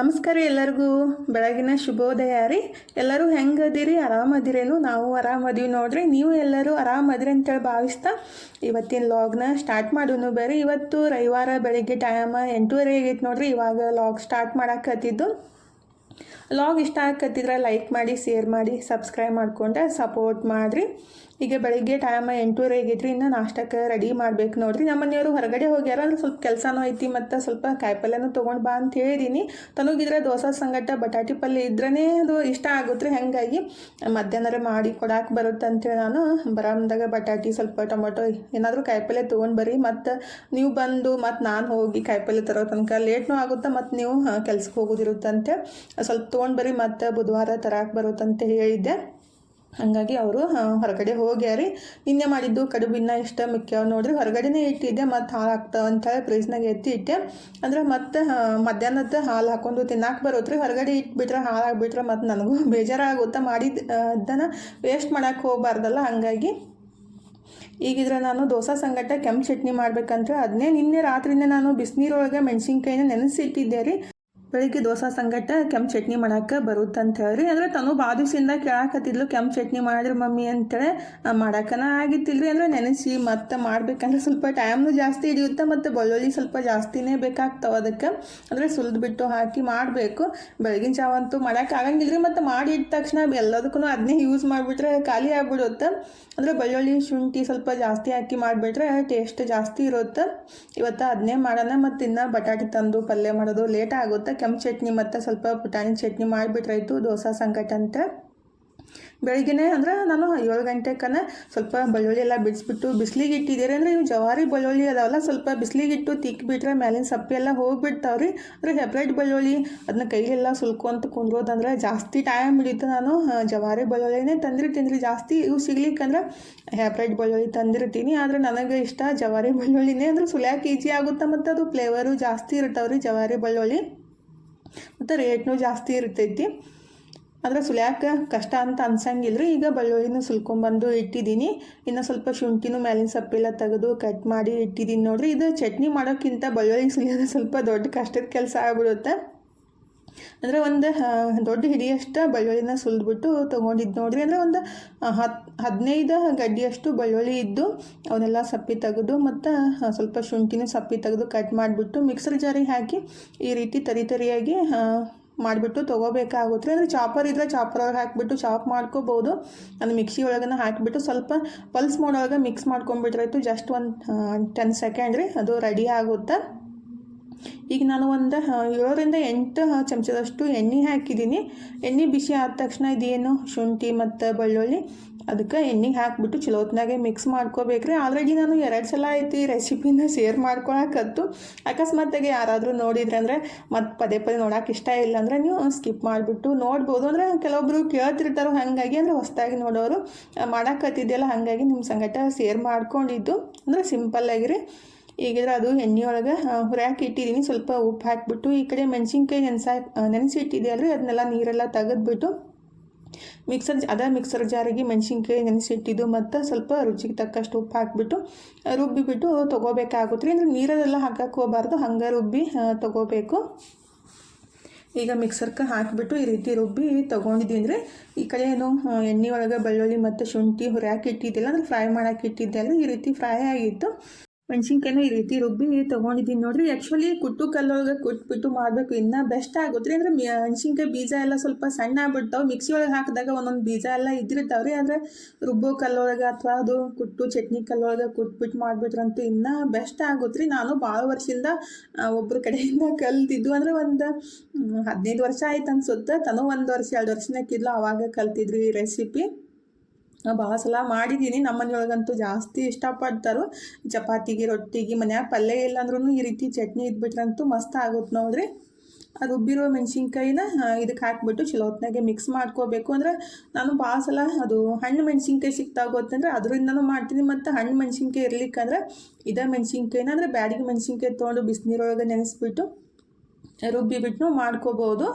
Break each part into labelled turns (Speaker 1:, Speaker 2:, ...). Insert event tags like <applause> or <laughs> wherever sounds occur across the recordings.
Speaker 1: ನಮಸ್ಕಾರ ಎಲ್ಲರಿಗೂ. ಬೆಳಗಿನ ಶುಭೋದಯ ರೀ. ಎಲ್ಲರೂ ಹೆಂಗೆ ಅದೀರಿ? ಆರಾಮದಿರೇನು ನಾವು ಆರಾಮದೀವಿ ನೋಡ್ರಿ. ನೀವು ಎಲ್ಲರೂ ಆರಾಮದಿರಿ ಅಂತೇಳಿ ಭಾವಿಸ್ತಾ ಇವತ್ತಿನ ಲಾಗ್ನ ಸ್ಟಾರ್ಟ್ ಮಾಡೋನು ಬೇರೆ. ಇವತ್ತು ರವಿವಾರ ಬೆಳಿಗ್ಗೆ ಟೈಮ್ ಎಂಟೂವರೆ ಆಗೈತೆ ನೋಡ್ರಿ. ಇವಾಗ ಲಾಗ್ ಸ್ಟಾರ್ಟ್ ಮಾಡಕ್ಕತ್ತಿದ್ದು ಲಾಗ್ ಇಷ್ಟ ಆಗತ್ತಿದ್ರೆ ಲೈಕ್ ಮಾಡಿ ಶೇರ್ ಮಾಡಿ ಸಬ್ಸ್ಕ್ರೈಬ್ ಮಾಡ್ಕೊಂಡ್ರೆ ಸಪೋರ್ಟ್ ಮಾಡಿರಿ. ಈಗ ಬೆಳಿಗ್ಗೆ ಟೈಮ್ ಎಂಟೂವರೆ ಆಗೈತ್ರಿ ಇನ್ನು ನಾಷ್ಟಕ್ಕೆ ರೆಡಿ ಮಾಡ್ಬೇಕು ನೋಡ್ರಿ. ನಮ್ಮ ಮನೆಯವರು ಹೊರಗಡೆ ಹೋಗ್ಯಾರ ಅಂದ್ರೆ ಸ್ವಲ್ಪ ಕೆಲಸನೂ ಐತಿ ಮತ್ತು ಸ್ವಲ್ಪ ಕಾಯಿಪಲ್ಯನೂ ತೊಗೊಂಡು ಬಾ ಅಂತ ಹೇಳಿದೀನಿ. ತನಗಿದ್ರೆ ದೋಸೆ ಸಂಗಟ, ಬಟಾಟಿ ಪಲ್ಯ ಇದ್ರೇ ಅದು ಇಷ್ಟ ಆಗುತ್ತೆ ಹಾಗಾಗಿ. ಮಧ್ಯಾಹ್ನರ ಮಾಡಿ ಕೊಡಕ್ಕೆ ಬರುತ್ತೆ ಅಂತೇಳಿ ನಾನು. ಬರಾಮ್ದಾಗ ಬಟಾಟಿ, ಸ್ವಲ್ಪ ಟೊಮೊಟೊ, ಏನಾದರೂ ಕಾಯಿಪಲ್ಯ ತೊಗೊಂಡು ಬರ್ರಿ. ಮತ್ತು ನೀವು ಬಂದು ಮತ್ತು ನಾನು ಹೋಗಿ ಕಾಯಿಪಲ್ಯ ತರೋ ತನಕ ಲೇಟ್ನೂ ಆಗುತ್ತೆ ಮತ್ತು ನೀವು ಕೆಲ್ಸಕ್ಕೆ ಹೋಗೋದಿರುತ್ತಂತೆ. ಸ್ವಲ್ಪ ತೊಗೊಂಡು ಬರ್ರಿ ಮತ್ತು ಬುಧವಾರ ತರಕ್ಕೆ ಬರುತ್ತಂತ ಹೇಳಿದ್ದೆ. ಹಾಗಾಗಿ ಅವರು ಹೊರಗಡೆ ಹೋಗ್ಯಾರಿ ನಿನ್ನೆ ಮಾಡಿದ್ದು ಕಡುಬಿನ ಇಷ್ಟ ಮುಖ್ಯ ನೋಡ್ರಿ, ಹೊರಗಡೆನೇ ಇಟ್ಟಿದ್ದೆ, ಮತ್ತು ಹಾಲು ಹಾಕ್ತಾವ ಅಂತೇಳಿ ಫ್ರಿಜ್ನಾಗ ಎತ್ತಿ ಇಟ್ಟೆ. ಅಂದ್ರೆ ಮತ್ತೆ ಮಧ್ಯಾಹ್ನದ ಹಾಲು ಹಾಕೊಂಡು ತಿನ್ನಾಕೆ ಬರೋತ್ರಿ, ಹೊರಗಡೆ ಇಟ್ಬಿಟ್ರೆ ಹಾಲು ಹಾಕ್ಬಿಟ್ರೆ ಮತ್ತು ನನಗೂ <laughs> ಬೇಜಾರಾಗುತ್ತಾ ಮಾಡಿದ ಅದನ್ನು ವೇಸ್ಟ್ ಮಾಡೋಕ್ಕೆ ಹೋಗ್ಬಾರ್ದಲ್ಲ, ಹಾಗಾಗಿ. ಈಗಿದ್ರೆ ನಾನು ದೋಸೆ ಸಂಗಟ ಕೆಂಪು ಚಟ್ನಿ ಮಾಡ್ಬೇಕಂತ ಅದನ್ನೇ ನಿನ್ನೆ ರಾತ್ರಿನೇ ನಾನು ಬಿಸಿನೀರೊಳಗೆ ಮೆಣಸಿನ್ಕಾಯಿನ ನೆನೆಸಿಟ್ಟಿದ್ದೆ ರೀ. ಬೆಳಿಗ್ಗೆ ದೋಸೆ ಸಂಗಟ, ಕೆಂಪು ಚಟ್ನಿ ಮಾಡಕ್ಕೆ ಬರುತ್ತಂತ ಹೇಳ್ರಿ ಅಂದ್ರೆ ತನು ಬಾದಿಸಿಂದ ಕೇಳಾಕತ್ತಿದ್ಲು, ಕೆಂಪು ಚಟ್ನಿ ಮಾಡಿದ್ರೆ ಮಮ್ಮಿ ಅಂತೇಳಿ. ಮಾಡಕ್ಕನ ಆಗಿತ್ತಿಲ್ರಿ. ಅಂದ್ರೆ ನೆನೆಸಿ ಮತ್ತೆ ಮಾಡ್ಬೇಕಂದ್ರೆ ಸ್ವಲ್ಪ ಟೈಮ್ನು ಜಾಸ್ತಿ ಹಿಡಿಯುತ್ತೆ, ಮತ್ತು ಬೆಳ್ಳುಳ್ಳಿ ಸ್ವಲ್ಪ ಜಾಸ್ತಿನೇ ಬೇಕಾಗ್ತಾವೆ ಅದಕ್ಕೆ. ಅಂದರೆ ಸುಲಿದು ಬಿಟ್ಟು ಹಾಕಿ ಮಾಡಬೇಕು. ಬೆಳಗಿನ ಜಾವ ಅಂತೂ ಮಾಡೋಕೆ ಆಗಂಗಿಲ್ಲ ರೀ ಮತ್ತು ಮಾಡಿ ಇಟ್ಟ ತಕ್ಷಣ ಎಲ್ಲದಕ್ಕೂ ಅದನ್ನೇ ಯೂಸ್ ಮಾಡಿಬಿಟ್ರೆ ಖಾಲಿ ಆಗ್ಬಿಡುತ್ತೆ. ಅಂದರೆ ಬೆಳ್ಳುಳ್ಳಿ, ಶುಂಠಿ ಸ್ವಲ್ಪ ಜಾಸ್ತಿ ಹಾಕಿ ಮಾಡಿಬಿಟ್ರೆ ಟೇಸ್ಟ್ ಜಾಸ್ತಿ ಇರುತ್ತೆ. ಇವತ್ತು ಅದನ್ನೇ ಮಾಡೋಣ. ಮತ್ತು ಇನ್ನು ಬಟಾಟೆ ತಂದು ಪಲ್ಯ ಮಾಡೋದು ಲೇಟ್ ಆಗುತ್ತೆ. ಕೆಂಪು ಚಟ್ನಿ ಮತ್ತು ಸ್ವಲ್ಪ ಪುಟಾಣಿ ಚಟ್ನಿ ಮಾಡಿಬಿಟ್ರಾಯ್ತು ದೋಸೆ ಸಂಕಟ ಅಂತ. ಬೆಳಿಗ್ಗೆನೇ ಅಂದ್ರೆ ನಾನು ಏಳು ಗಂಟೆಕನ ಸ್ವಲ್ಪ ಬೆಳ್ಳುಳ್ಳಿ ಎಲ್ಲ ಬಿಡಿಸ್ಬಿಟ್ಟು ಬಿಸಿಲಿಗೆ ಇಟ್ಟಿದ್ದೀರಿ ಅಂದರೆ ಇವು ಜವಾರಿ ಬೆಳ್ಳುಳ್ಳಿ ಅದಾವಲ್ಲ, ಸ್ವಲ್ಪ ಬಿಸಿಲಿಗಿಟ್ಟು ತಿಕ್ಕಿಬಿಟ್ರೆ ಮೇಲಿನ ಸಪ್ಪೆ ಎಲ್ಲ ಹೋಗಿಬಿಡ್ತಾವ್ರಿ. ಅಂದರೆ ಹೆಬ್ರೈಟ್ ಬೆಳ್ಳುಳ್ಳಿ ಅದನ್ನ ಕೈಲೆಲ್ಲ ಸುಲ್ಕೊಂತ ಕುಂದ್ರೋದಂದ್ರೆ ಜಾಸ್ತಿ ಟೈಮ್ ಹಿಡಿತು ನಾನು ಜವಾರಿ ಬೆಳ್ಳುಳ್ಳಿನೇ ತಂದಿರ್ತೀನಿ ರೀ. ಜಾಸ್ತಿ ಇವು ಸಿಗ್ಲಿಕ್ಕಂದ್ರೆ ಹೆಬ್ರೈಟ್ ಬೆಳ್ಳುಳ್ಳಿ ತಂದಿರ್ತೀನಿ. ಆದರೆ ನನಗೆ ಇಷ್ಟ ಜವಾರಿ ಬೆಳ್ಳುಳ್ಳಿನೇ ಅಂದ್ರೆ ಸುಲ್ಯಾಕ್ ಈಜಿ ಆಗುತ್ತೆ ಮತ್ತು ಅದು ಫ್ಲೇವರು ಜಾಸ್ತಿ ಇರ್ತಾವ್ರಿ ಜವಾರಿ ಬೆಳ್ಳುಳ್ಳಿ. ಮತ್ತು ರೇಟ್ನೂ ಜಾಸ್ತಿ ಇರ್ತೈತಿ. ಆದರೆ ಸುಲ್ಯಾಕ ಕಷ್ಟ ಅಂತ ಅನ್ಸಂಗಿಲ್ಲ ಈಗ ಬೆಳ್ಳುಳ್ಳಿನೂ ಸುಲ್ಕೊಂಬಂದು ಇಟ್ಟಿದ್ದೀನಿ ಇನ್ನು ಸ್ವಲ್ಪ ಶುಂಠಿನೂ ಮೇಲಿನ ಸಪ್ಪೆಲ್ಲ ತೆಗೆದು ಕಟ್ ಮಾಡಿ ಇಟ್ಟಿದ್ದೀನಿ ನೋಡಿರಿ. ಇದು ಚಟ್ನಿ ಮಾಡೋಕ್ಕಿಂತ ಬೆಳ್ಳುಳ್ಳಿ ಸುಲಿಯೋದು ಸ್ವಲ್ಪ ದೊಡ್ಡ ಕಷ್ಟದ ಕೆಲಸ ಆಗ್ಬಿಡುತ್ತೆ. ಅಂದರೆ ಒಂದು ದೊಡ್ಡ ಹಿಡಿಯಷ್ಟು ಬೆಳ್ಳುಳ್ಳಿನ ಸುಲಿದ್ಬಿಟ್ಟು ತೊಗೊಂಡಿದ್ದು ನೋಡಿರಿ. ಅಂದರೆ ಒಂದು ಹತ್ತು ಹದಿನೈದು ಗಡ್ಡಿಯಷ್ಟು ಬೆಳ್ಳುಳ್ಳಿ ಇದ್ದು ಅವನ್ನೆಲ್ಲ ಸಪ್ಪಿ ತೆಗೆದು ಮತ್ತು ಸ್ವಲ್ಪ ಶುಂಠಿನೂ ಸಪ್ಪಿ ತೆಗೆದು ಕಟ್ ಮಾಡಿಬಿಟ್ಟು ಮಿಕ್ಸರ್ ಜಾರಿಗೆ ಹಾಕಿ ಈ ರೀತಿ ತರಿ ತರಿಯಾಗಿ ಮಾಡಿಬಿಟ್ಟು ತೊಗೋಬೇಕಾಗುತ್ತೆ. ಅಂದರೆ ಚಾಪರ್ ಇದ್ರೆ ಚಾಪರ್ ಒಳಗೆ ಹಾಕಿಬಿಟ್ಟು ಚಾಪ್ ಮಾಡ್ಕೋಬೋದು. ಅದು ಮಿಕ್ಸಿ ಒಳಗನ ಹಾಕಿಬಿಟ್ಟು ಸ್ವಲ್ಪ ಪಲ್ಸ್ ಮಾಡೋವಾಗ ಮಿಕ್ಸ್ ಮಾಡ್ಕೊಂಬಿಟ್ರಾಯ್ತು ಜಸ್ಟ್ ಒಂದು ಟೆನ್ ಸೆಕೆಂಡ್ ರೀ ಅದು ರೆಡಿ ಆಗುತ್ತೆ? ಈಗ ನಾನು ಒಂದು ಏಳರಿಂದ ಎಂಟು ಚಮಚದಷ್ಟು ಎಣ್ಣೆ ಹಾಕಿದ್ದೀನಿ. ಎಣ್ಣೆ ಬಿಸಿ ಆದ ತಕ್ಷಣ ಇದೇನು, ಶುಂಠಿ ಮತ್ತು ಬೆಳ್ಳುಳ್ಳಿ ಅದಕ್ಕೆ ಎಣ್ಣೆಗೆ ಹಾಕಿಬಿಟ್ಟು ಚಲೋತ್ನಾಗೆ ಮಿಕ್ಸ್ ಮಾಡ್ಕೋಬೇಕ್ರಿ. ಆಲ್ರೆಡಿ ನಾನು ಎರಡು ಸಲ ಐತಿ ರೆಸಿಪಿನ ಶೇರ್ ಮಾಡ್ಕೊಳಕತ್ತು. ಅಕಸ್ಮಾತಾಗಿ ಯಾರಾದರೂ ನೋಡಿದ್ರೆ ಅಂದರೆ ಮತ್ತು ಪದೇ ಪದೇ ನೋಡೋಕೆ ಇಷ್ಟ ಇಲ್ಲ ಅಂದರೆ ನೀವು ಸ್ಕಿಪ್ ಮಾಡಿಬಿಟ್ಟು ನೋಡ್ಬೋದು. ಅಂದರೆ ಕೆಲವೊಬ್ಬರು ಕೇಳ್ತಿರ್ತಾರೋ ಹಾಗಾಗಿ ಅಂದರೆ ಹೊಸದಾಗಿ ನೋಡೋರು ಮಾಡೋಕತ್ತಿದ್ದೆಲ್ಲ ಹಾಗಾಗಿ ನಿಮ್ಮ ಸಂಗಟ ಶೇರ್ ಮಾಡ್ಕೊಂಡಿದ್ದು. ಅಂದರೆ ಸಿಂಪಲ್ಲಾಗಿರಿ ಈಗಿದ್ರೆ ಅದು ಎಣ್ಣೆ ಒಳಗೆ ಹುರಿಯಾಕೆ ಇಟ್ಟಿದ್ದೀನಿ ಸ್ವಲ್ಪ ಉಪ್ಪು ಹಾಕಿಬಿಟ್ಟು ಈ ಕಡೆ ಮೆಣಸಿನ್ಕಾಯಿ ನೆನೆಸಾ ನೆನೆಸಿ ಇಟ್ಟಿದ್ದೆ ಅಲ್ರಿ. ಅದನ್ನೆಲ್ಲ ನೀರೆಲ್ಲ ತೆಗೆದ್ಬಿಟ್ಟು ಮಿಕ್ಸರ್ ಅದ ಮಿಕ್ಸರ್ ಜಾರಿಗೆ ಮೆಣಸಿನ್ಕಾಯಿ ನೆನೆಸಿಟ್ಟಿದ್ದು ಮತ್ತು ಸ್ವಲ್ಪ ರುಚಿಗೆ ತಕ್ಕಷ್ಟು ಉಪ್ಪು ಹಾಕಿಬಿಟ್ಟು ರುಬ್ಬಿಬಿಟ್ಟು ತೊಗೋಬೇಕಾಗುತ್ತೆ ರೀ ಅಂದರೆ ನೀರಲ್ಲೆಲ್ಲ ಹಾಕಕ್ಕೆ ಹೋಗಬಾರ್ದು. ಹಂಗೆ ರುಬ್ಬಿ ತೊಗೋಬೇಕು. ಈಗ ಮಿಕ್ಸರ್ಗೆ ಹಾಕಿಬಿಟ್ಟು ಈ ರೀತಿ ರುಬ್ಬಿ ತೊಗೊಂಡಿದ್ದೀನಿ ರೀ. ಈ ಕಡೆ ಏನು ಎಣ್ಣೆ ಒಳಗೆ ಬೆಳ್ಳುಳ್ಳಿ ಮತ್ತು ಶುಂಠಿ ಹುರಿಯಾಕೆ ಇಟ್ಟಿದ್ದಿಲ್ಲ. ಅಂದರೆ ಫ್ರೈ ಮಾಡೋಕೆ ಇಟ್ಟಿದ್ದೆ ಅಲ್ಲ ಈ ರೀತಿ ಫ್ರೈ ಆಗಿತ್ತು ಮೆಣಸಿನ್ಕಾಯಿನೂ ಈ ರೀತಿ ರುಬ್ಬಿ ತೊಗೊಂಡಿದ್ದೀನಿ ನೋಡಿರಿ. ಆ್ಯಕ್ಚುಲಿ ಕುಟ್ಟು ಕಲ್ಲೊಳಗೆ ಕುಟ್ಬಿಟ್ಟು ಮಾಡಬೇಕು. ಇನ್ನೂ ಬೆಸ್ಟ್ ಆಗುತ್ತೆ. ಅಂದರೆ ಮೆಣಸಿನ್ಕಾಯಿ ಬೀಜ ಎಲ್ಲ ಸ್ವಲ್ಪ ಸಣ್ಣ ಆಗ್ಬಿಡ್ತಾವೆ. ಮಿಕ್ಸಿ ಒಳಗೆ ಹಾಕಿದಾಗ ಒಂದೊಂದು ಬೀಜ ಎಲ್ಲ ಇದ್ದಿರ್ತಾವೆ ರೀ ಆದರೆ ರುಬ್ಬೋ ಕಲ್ಲೊಳಗೆ ಅಥವಾ ಅದು ಕುಟ್ಟು ಚಟ್ನಿ ಕಲ್ಲೊಳಗೆ ಕುಟ್ಬಿಟ್ಟು ಮಾಡಿಬಿಟ್ರಂತೂ ಇನ್ನೂ ಬೆಸ್ಟ್ ಆಗುತ್ತೆ. ರೀ ನಾನು ಭಾಳ ವರ್ಷದಿಂದ ಒಬ್ಬರ ಕಡೆಯಿಂದ ಕಲ್ತಿದ್ದು. ಅಂದರೆ ಒಂದು ಹದಿನೈದು ವರ್ಷ ಆಯ್ತು ಅನ್ಸುತ್ತೆ. ತನೂ ಒಂದು ವರ್ಷ, ಎರಡು ವರ್ಷನಕ್ಕಿದ್ಲು ಆವಾಗ ಕಲ್ತಿದ್ರು ಈ ರೆಸಿಪಿ ಭಾಳ ಸಲ ಮಾಡಿದ್ದೀನಿ ನಮ್ಮ ಮನೆಯೊಳಗಂತೂ ಜಾಸ್ತಿ ಇಷ್ಟಪಡ್ತಾರೋ ಚಪಾತಿಗೆ, ರೊಟ್ಟಿಗೆ, ಮನ್ಯಾಗ ಪಲ್ಯ ಇಲ್ಲ ಅಂದ್ರೂ ಈ ರೀತಿ ಚಟ್ನಿ ಇದ್ಬಿಟ್ರಂತೂ ಮಸ್ತ್ ಆಗುತ್ತೆ ನೋಡ್ರಿ. ರುಬ್ಬಿರೋ ಮೆಣಸಿನ್ಕಾಯಿನ ಇದಕ್ಕೆ ಹಾಕ್ಬಿಟ್ಟು ಚಲೋ ಹೊತ್ನಾಗೆ ಮಿಕ್ಸ್ ಮಾಡ್ಕೋಬೇಕು. ಅಂದರೆ ನಾನು ಭಾಳ ಸಲ ಅದು ಹಣ್ಣು ಮೆಣಸಿನ್ಕಾಯಿ ಸಿಕ್ತಾ ಗೊತ್ತಂದ್ರೆ ಅದರಿಂದನೂ ಮಾಡ್ತೀನಿ. ಮತ್ತು ಹಣ್ಣು ಮೆಣಸಿನ್ಕಾಯಿ ಇರ್ಲಿಕ್ಕಂದ್ರೆ ಇದೇ ಮೆಣಸಿನ್ಕಾಯಿನ ಅಂದರೆ ಬ್ಯಾಡಿಗೆ ಮೆಣಸಿನ್ಕಾಯಿ ತೊಗೊಂಡು ಬಿಸಿನೀರೊಳಗೆ ನೆನೆಸ್ಬಿಟ್ಟು ರುಬ್ಬಿಬಿಟ್ಟು ಮಾಡ್ಕೋಬೋದು.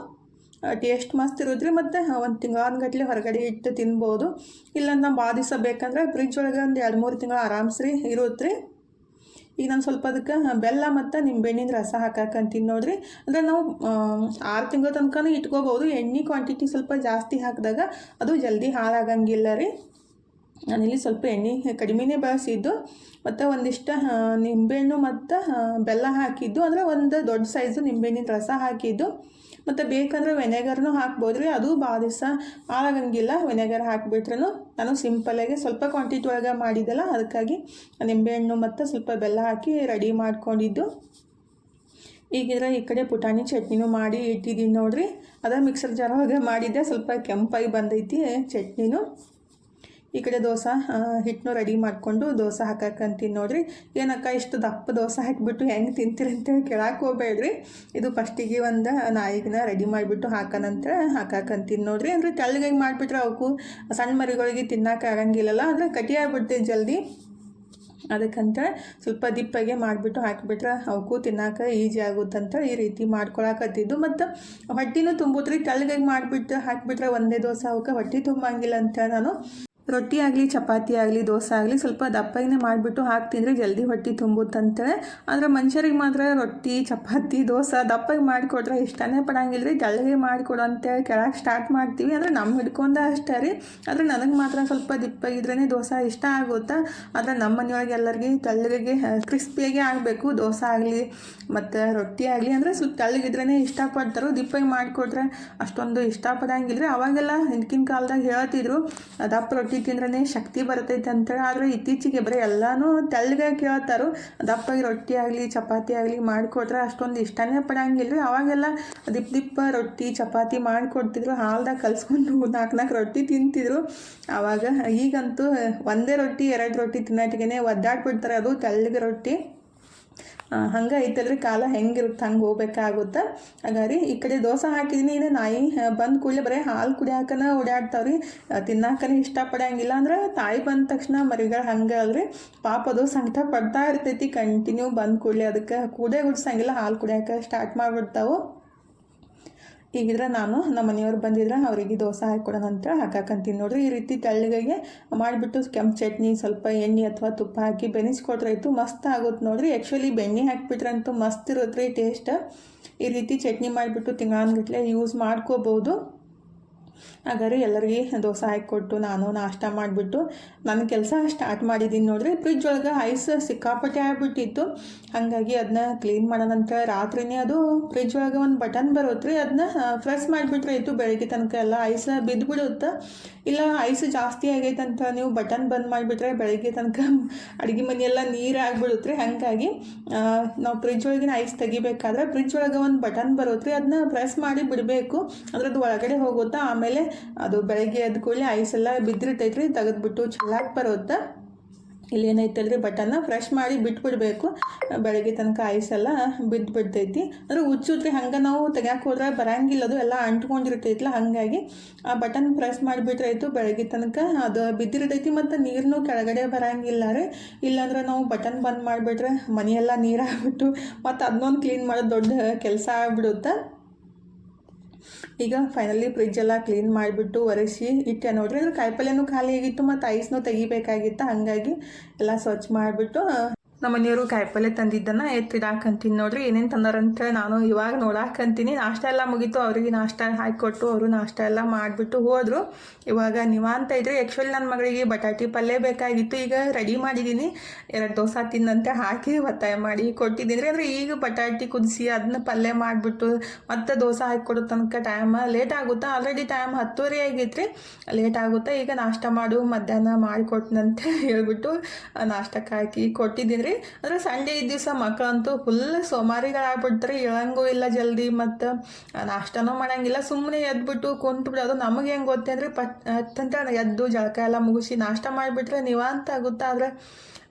Speaker 1: ಟೇಸ್ಟ್ ಮಸ್ತ್ ಇರುತ್ತೆ ಮತ್ತು ಒಂದು ತಿಂಗಳಾನ್ಗಟ್ಲೆ ಹೊರಗಡೆ ಇಟ್ಟು ತಿನ್ಬೋದು. ಇಲ್ಲ ನಾವು ಭಾಳ ದಿವಸ ಬೇಕಂದ್ರೆ ಫ್ರಿಜ್ ಒಳಗೆ ಒಂದು ಎರಡು ಮೂರು ತಿಂಗಳು ಆರಾಮ್ಸ್ರಿ ಇರುತ್ತೆ ರೀ ಈಗ ನಾನು ಸ್ವಲ್ಪ ಅದಕ್ಕೆ ಬೆಲ್ಲ ಮತ್ತು ನಿಂಬೆಹಣ್ಣಿನ ರಸ ಹಾಕಾಕಂತೀನಿ ನೋಡಿರಿ. ಅಂದರೆ ನಾವು ಆರು ತಿಂಗಳ ತನಕನೂ ಇಟ್ಕೋಬೋದು. ಎಣ್ಣೆ ಕ್ವಾಂಟಿಟಿ ಸ್ವಲ್ಪ ಜಾಸ್ತಿ ಹಾಕಿದಾಗ ಅದು ಜಲ್ದಿ ಹಾಳಾಗಂಗಿಲ್ಲ ರೀ. ನಾನಿಲ್ಲಿ ಸ್ವಲ್ಪ ಎಣ್ಣೆ ಕಡಿಮೆನೇ ಬಳಸಿದ್ದು. ಮತ್ತು ಒಂದಿಷ್ಟು ನಿಂಬೆಹಣ್ಣು ಮತ್ತು ಬೆಲ್ಲ ಹಾಕಿದ್ದು. ಅಂದರೆ ಒಂದು ದೊಡ್ಡ ಸೈಜು ನಿಂಬೆಹಣ್ಣಿನ ರಸ ಹಾಕಿದ್ದು. ಮತ್ತು ಬೇಕಂದ್ರೆ ವೆನೆಗರ್ನು ಹಾಕ್ಬೋದು ರೀ ಅದು ಭಾಳ ದಿವಸ ಹಾಳಾಗಂಗಿಲ್ಲ. ವೆನೆಗರ್ ಹಾಕಿಬಿಟ್ರೂ ನಾನು ಸಿಂಪಲಾಗಿ ಸ್ವಲ್ಪ ಕ್ವಾಂಟಿಟಿ ಒಳಗೆ ಮಾಡಿದ್ದಲ್ಲ ಅದಕ್ಕಾಗಿ ನಿಂಬೆಹಣ್ಣು ಮತ್ತು ಸ್ವಲ್ಪ ಬೆಲ್ಲ ಹಾಕಿ ರೆಡಿ ಮಾಡ್ಕೊಂಡಿದ್ದು. ಈಗಿದ್ರೆ ಈ ಕಡೆ ಪುಟಾಣಿ ಚಟ್ನಿನೂ ಮಾಡಿ ಇಟ್ಟಿದ್ದೀನಿ ನೋಡಿರಿ. ಅದೇ ಮಿಕ್ಸರ್ ಜಾರ್ ಒಳಗೆ ಮಾಡಿದ್ದೆ. ಸ್ವಲ್ಪ ಕೆಂಪಾಗಿ ಬಂದೈತಿ ಚಟ್ನಿನೂ. ಈ ಕಡೆ ದೋಸೆ ಹಿಟ್ಟನ್ನು ರೆಡಿ ಮಾಡಿಕೊಂಡು ದೋಸೆ ಹಾಕಕ್ಕಂತೀನಿ ನೋಡಿರಿ. ಏನಕ್ಕ ಇಷ್ಟು ದಪ್ಪ ದೋಸೆ ಹಾಕಿಬಿಟ್ಟು ಹೆಂಗೆ ತಿಂತೀರಿ ಅಂತೇಳಿ ಕೇಳಕ್ಕೆ ಹೋಗ್ಬೇಡ್ರಿ. ಇದು ಫಸ್ಟಿಗೆ ಒಂದು ನಾಯಿಗಿನ ರೆಡಿ ಮಾಡಿಬಿಟ್ಟು ಹಾಕೋಣಂತ ಹಾಕಾಕಂತೀನಿ ನೋಡ್ರಿ. ಅಂದರೆ ತೆಳ್ಳಗಾಗಿ ಮಾಡಿಬಿಟ್ರೆ ಅವಕ್ಕೂ ಸಣ್ಣ ಮರಿಗಳಿಗೆ ತಿನ್ನಕ್ಕೆ ಆಗಂಗಿಲ್ಲಲ್ಲ ಅಂದರೆ ಕಟಿ ಜಲ್ದಿ. ಅದಕ್ಕಂತ ಸ್ವಲ್ಪ ದಿಪ್ಪಗೆ ಮಾಡಿಬಿಟ್ಟು ಹಾಕಿಬಿಟ್ರೆ ಅವಕ್ಕೂ ತಿನ್ನಕ್ಕೆ ಈಜಿ ಆಗುತ್ತಂತ ಈ ರೀತಿ ಮಾಡ್ಕೊಳಕತ್ತಿದ್ದು ಮತ್ತು ಹೊಟ್ಟಿನೂ ತುಂಬುತ್ರಿ ತೆಳ್ಳಗೆ ಮಾಡಿಬಿಟ್ಟು ಹಾಕಿಬಿಟ್ರೆ ಒಂದೇ ದೋಸೆ ಅವಕ್ಕೆ ಹೊಟ್ಟೆ ತುಂಬಂಗಿಲ್ಲ ಅಂತ ನಾನು ರೊಟ್ಟಿ ಆಗಲಿ, ಚಪಾತಿ ಆಗಲಿ, ದೋಸೆ ಆಗಲಿ ಸ್ವಲ್ಪ ದಪ್ಪಗೆ ಮಾಡಿಬಿಟ್ಟು ಹಾಕಿ ತಿಂದರೆ ಜಲ್ದಿ ಹೊಟ್ಟೆ ತುಂಬುತ್ತಂತೇಳಿ ಆದರೆ ಮನುಷ್ಯರಿಗೆ ಮಾತ್ರ ರೊಟ್ಟಿ, ಚಪಾತಿ, ದೋಸೆ ದಪ್ಪಗೆ ಮಾಡಿಕೊಟ್ರೆ ಇಷ್ಟನೇ ಪಡಂಗಿಲ್ಲ ರೀ ತೆಳ್ಳಗೆ ಮಾಡಿಕೊಡು ಅಂತೇಳಿ ಕೆಳಗೆ ಸ್ಟಾರ್ಟ್ ಮಾಡ್ತೀವಿ. ಅಂದರೆ ನಮ್ಮ ಹಿಡ್ಕೊಂಡ ಅಷ್ಟೇ ರೀ. ಆದರೆ ನನಗೆ ಮಾತ್ರ ಸ್ವಲ್ಪ ದಿಪ್ಪಗಿದ್ರೇ ದೋಸೆ ಇಷ್ಟ ಆಗುತ್ತಾ. ಆದರೆ ನಮ್ಮ ಮನೆಯೊಳಗೆ ಎಲ್ಲರಿಗೆ ತೆಳ್ಳಗೆ ಕ್ರಿಸ್ಪಿಯಾಗಿ ಆಗಬೇಕು. ದೋಸೆ ಆಗಲಿ, ಮತ್ತು ರೊಟ್ಟಿ ಆಗಲಿ ಅಂದರೆ ಸ್ವಲ್ಪ ತೆಳ್ಳಗಿದ್ರೇ ಇಷ್ಟಪಡ್ತಾರೆ. ದಿಪ್ಪಗೆ ಮಾಡಿಕೊಟ್ರೆ ಅಷ್ಟೊಂದು ಇಷ್ಟಪಡಂಗಿಲ್ಲ ರೀ ಅವಾಗೆಲ್ಲ ಹಿಂದಿನ ಕಾಲದಾಗ ಹೇಳ್ತಿದ್ರು ದಪ್ಪ ರೊಟ್ಟಿ ತಿಂದ್ರೇ ಶಕ್ತಿ ಬರ್ತೈತೆ ಅಂತೇಳಿ ಆದರೆ ಇತ್ತೀಚೆಗೆ ಬರೀ ಎಲ್ಲನೂ ತೆಳ್ಳಗೆ ಕೇಳ್ತಾರೋ. ದಪ್ಪಗೆ ರೊಟ್ಟಿ ಆಗಲಿ, ಚಪಾತಿ ಆಗಲಿ ಮಾಡಿಕೊಟ್ರೆ ಅಷ್ಟೊಂದು ಇಷ್ಟನೇ ಪಡಂಗಿಲ್ಲ. ರೀ ಅವಾಗೆಲ್ಲ ದಿಪ್ಪ ದಿಪ್ಪ ರೊಟ್ಟಿ, ಚಪಾತಿ ಮಾಡಿಕೊಡ್ತಿದ್ರು ಹಾಲ್ದಾಗ ಕಲ್ಸ್ಕೊಂಡು <laughs> ನಾಲ್ಕು ನಾಲ್ಕು ರೊಟ್ಟಿ ತಿಂತಿದ್ರು. ಆವಾಗ ಈಗಂತೂ ಒಂದೇ ರೊಟ್ಟಿ, ಎರಡು ರೊಟ್ಟಿ ತಿನ್ನೋಟಿಗೆ ಒದ್ದಾಡ್ಬಿಡ್ತಾರೆ. ಅದು ತೆಳ್ಳಗೆ ರೊಟ್ಟಿ. ಹಂಗೆ ಐತಲ್ರಿ, ಕಾಲ ಹೆಂಗಿರುತ್ತೆ ಹಂಗೆ ಹೋಗ್ಬೇಕಾಗುತ್ತೆ. ಹಾಗಾರಿ ಈ ಕಡೆ ದೋಸೆ ಹಾಕಿದೀನಿ, ಇನ್ನು ನಾಯಿ ಬಂದ ಕೂಡಲೇ ಬರೀ ಹಾಲು ಕುಡಿಯಾಕನ ಓಡಾಡ್ತಾವ್ರಿ ತಿನ್ನಾಕನೇ ಇಷ್ಟಪಡಂಗಿಲ್ಲ ಅಂದ್ರೆ ತಾಯಿ ಬಂದ ತಕ್ಷಣ ಮರಿಗಳು ಹಂಗೆ ಅಲ್ರಿ. ಪಾಪ ಅದು ಸಂಕಟ ಪಡ್ತಾ ಇರ್ತೈತಿ ಕಂಟಿನ್ಯೂ ಬಂದ ಕೂಡಲೇ ಅದಕ್ಕೆ ಕೂಡೇ ಗುಡ್ಸಂಗಿಲ್ಲ ಹಾಲು ಕುಡಿಯಾಕ ಸ್ಟಾರ್ಟ್ ಮಾಡಿಬಿಡ್ತಾವು. ಈಗಿದ್ರೆ ನಾನು, ನಮ್ಮ ಮನೆಯವ್ರು ಬಂದಿದ್ರೆ ಅವರಿಗೆ ದೋಸೆ ಹಾಕ್ಕೊಡೋಣ ಅಂತ ಹಾಕಾಕಂತೀನಿ. ನೋಡ್ರಿ, ಈ ರೀತಿ ತೆಳ್ಳಗೆ ಮಾಡಿಬಿಟ್ಟು ಕೆಂಪು ಚಟ್ನಿ, ಸ್ವಲ್ಪ ಎಣ್ಣೆ ಅಥವಾ ತುಪ್ಪ ಹಾಕಿ ಬೆನಿಸ್ಕೊಟ್ರೆ ಇತ್ತು ಮಸ್ತ್ ಆಗುತ್ತೆ ನೋಡ್ರಿ. ಆ್ಯಕ್ಚುಲಿ ಬೆಣ್ಣೆ ಹಾಕಿಬಿಟ್ರಂತೂ ಮಸ್ತ್ ಇರುತ್ತೆ ರೀ ಟೇಸ್ಟ್ ಈ ರೀತಿ ಚಟ್ನಿ ಮಾಡಿಬಿಟ್ಟು ತಿಂಗಳಾನ್ಗಟ್ಲೆ ಯೂಸ್ ಮಾಡ್ಕೋಬೋದು. ಹಾಗಾದ್ರೆ ಎಲ್ಲರಿಗೆ ದೋಸೆ ಹಾಕಿಕೊಟ್ಟು ನಾನು ನಾಷ್ಟ ಮಾಡಿಬಿಟ್ಟು ನನ್ನ ಕೆಲಸ ಸ್ಟಾರ್ಟ್ ಮಾಡಿದ್ದೀನಿ ನೋಡ್ರಿ. ಫ್ರಿಜ್ ಒಳಗೆ ಐಸ್ ಸಿಕ್ಕಾಪಟ್ಟೆ ಆಗಿಬಿಟ್ಟಿತ್ತು. ಹಾಗಾಗಿ ಅದನ್ನ ಕ್ಲೀನ್ ಮಾಡೋಣಂತ ರಾತ್ರಿನೇ ಅದು ಫ್ರಿಜ್ ಒಳಗೆ ಒಂದು ಬಟನ್ ಬರುತ್ತೆ ರೀ ಅದನ್ನ ಫ್ರೆಶ್ ಮಾಡಿಬಿಟ್ರೆ ಇತ್ತು ಬೆಳಗ್ಗೆ ತನಕ ಎಲ್ಲ ಐಸ್ ಬಿದ್ದುಬಿಡುತ್ತೆ ಇಲ್ಲ, ಐಸ್ ಜಾಸ್ತಿ ಆಗೈತಂತ ನೀವು ಬಟನ್ ಬಂದ್ ಮಾಡಿಬಿಟ್ರೆ ಬೆಳಗ್ಗೆ ತನಕ ಅಡುಗೆ ಮನೆಯೆಲ್ಲ ನೀರು ಆಗಿಬಿಡುತ್ತೆ ರೀ, ಹಾಗಾಗಿ ನಾವು ಫ್ರಿಜ್ ಒಳಗಿನ ಐಸ್ ತೆಗಿಬೇಕಾದ್ರೆ ಫ್ರಿಜ್ ಒಳಗೆ ಒಂದು ಬಟನ್ ಬರುತ್ತೆ ರೀ ಅದನ್ನ ಪ್ರೆಸ್ ಮಾಡಿ ಬಿಡಬೇಕು. ಅದ್ರದ್ದು ಒಳಗಡೆ ಹೋಗುತ್ತಾ, ಆಮೇಲೆ ಅದು ಬೆಳಗ್ಗೆ ಎದ್ದ ಐಸ್ ಎಲ್ಲ ಬಿದ್ದಿರ್ತೈತೆ ರೀ, ತೆಗೆದ್ಬಿಟ್ಟು ಚೆಲ್ಲಾಕ್ ಬರುತ್ತೆ. ಇಲ್ಲಿ ಏನೈತಲ್ರಿ ಬಟನ್ನ ಫ್ರೆಶ್ ಮಾಡಿ ಬಿಟ್ಬಿಡ್ಬೇಕು. ಬೆಳಗ್ಗೆ ತನಕ ಐಸ್ ಎಲ್ಲ ಬಿದ್ದು ಬಿಡ್ತೈತಿ ಅಂದ್ರೆ ಹುಚ್ಚುತ್ರಿ ಹಂಗೆ ನಾವು ತೆಗ್ಯಾಕೆ ಹೋದ್ರೆ ಬರಂಗಿಲ್ಲ, ಅದು ಎಲ್ಲ ಅಂಟ್ಕೊಂಡಿರ್ತೈತಿಲ್ಲ ಹಾಗಾಗಿ ಆ ಬಟನ್ ಪ್ರೆಸ್ ಮಾಡಿಬಿಟ್ರಾಯ್ತು ಬೆಳಗ್ಗೆ ತನಕ ಅದು ಬಿದ್ದಿರ್ತೈತಿ ಮತ್ತು ನೀರನ್ನು ಕೆಳಗಡೆ ಬರಂಗಿಲ್ಲ ರೀ. ಇಲ್ಲಾಂದ್ರೆ ನಾವು ಬಟನ್ ಬಂದ್ ಮಾಡಿಬಿಟ್ರೆ ಮನೆಯೆಲ್ಲ ನೀರಾಗ್ಬಿಟ್ಟು ಮತ್ತು ಅದನ್ನೊಂದು ಕ್ಲೀನ್ ಮಾಡೋದು ದೊಡ್ಡ ಕೆಲಸ ಆಗ್ಬಿಡುತ್ತೆ? ಈಗ ಫೈನಲಿ ಫ್ರಿಜ್ ಎಲ್ಲ ಕ್ಲೀನ್ ಮಾಡಿಬಿಟ್ಟು ಒರೆಸಿ ಇಟ್ಟೆ ನೋಡ್ರಿ. ಅಂದ್ರೆ ಕಾಯಿಪಲ್ಯನೂ ಖಾಲಿ ಆಗಿತ್ತು, ಮತ್ತು ಐಸ್ನೂ ತೆಗಿಬೇಕಾಗಿತ್ತು. ಹಾಗಾಗಿ ಎಲ್ಲ ಸ್ವಚ್ಛ ಮಾಡಿಬಿಟ್ಟು ನಮ್ಮ ಮನೆಯವರು ಕಾಯಿಪಲ್ಯ ತಂದಿದ್ದನ್ನು ಎತ್ತಿಡಾಕಂತೀನಿ ನೋಡ್ರಿ, ಏನೇನು ತಂದಾರಂತ ನಾನು ಇವಾಗ ನೋಡಾಕಂತೀನಿ. ನಾಷ್ಟ ಎಲ್ಲ ಮುಗೀತು, ಅವರಿಗೆ ನಾಷ್ಟ ಹಾಕಿಕೊಟ್ಟು ಅವರು ನಾಷ್ಟ ಎಲ್ಲ ಮಾಡಿಬಿಟ್ಟು ಹೋದರು. ಇವಾಗ ನಿವಾಂತ ಇದ್ರೆ. ಆ್ಯಕ್ಚುಲಿ ನನ್ನ ಮಗಳಿಗೆ ಬಟಾಟಿ ಪಲ್ಯ ಬೇಕಾಗಿತ್ತು, ಈಗ ರೆಡಿ ಮಾಡಿದ್ದೀನಿ ಎರಡು ದೋಸೆ ತಿನ್ನಂತೆ ಹಾಕಿ ಒತ್ತಾಯ ಮಾಡಿ ಕೊಟ್ಟಿದ್ದೀನಿ ರೀ. ಅಂದರೆ ಈಗ ಬಟಾಟಿ ಕುದಿಸಿ ಅದನ್ನ ಪಲ್ಯ ಮಾಡಿಬಿಟ್ಟು ಮತ್ತೆ ದೋಸೆ ಹಾಕಿಕೊಡೋ ತನಕ ಟೈಮ್ ಲೇಟ್ ಆಗುತ್ತಾ? ಆಲ್ರೆಡಿ ಟೈಮ್ ಹತ್ತುವರೆ ಆಗೈತ್ರಿ. ಲೇಟ್ ಆಗುತ್ತಾ? ಈಗ ನಾಷ್ಟ ಮಾಡು, ಮಧ್ಯಾಹ್ನ ಮಾಡಿಕೊಟ್ನಂತ ಹೇಳ್ಬಿಟ್ಟು ನಾಷ್ಟಕ್ಕೆ ಹಾಕಿ ಕೊಟ್ಟಿದ್ದೀನಿ ರೀ. ಅಂದರೆ ಸಂಡೇ ಇದ್ದ ದಿವಸ ಮಕ್ಕಳಂತೂ ಫುಲ್ ಸೋಮಾರಿಗಳಾಗ್ಬಿಡ್ತಾರೆ ಹೇಳಂಗೂ ಇಲ್ಲ ಜಲ್ದಿ ಮತ್ತು ನಾಷ್ಟನೂ ಮಾಡಂಗಿಲ್ಲ. ಸುಮ್ಮನೆ ಎದ್ಬಿಟ್ಟು ಕುಂತ್ಬಿಡೋದು ನಮಗೆ ಹೆಂಗೆ ಗೊತ್ತೇ ಅಂದರೆ ಪಟ್ ಹತ್ತಂತ ಎದ್ದು ಜಳಕ ಎಲ್ಲ ಮುಗಿಸಿ ನಾಷ್ಟ ಮಾಡಿಬಿಟ್ರೆ ನಿವಾಂತ ಆಗುತ್ತೆ ಆದರೆ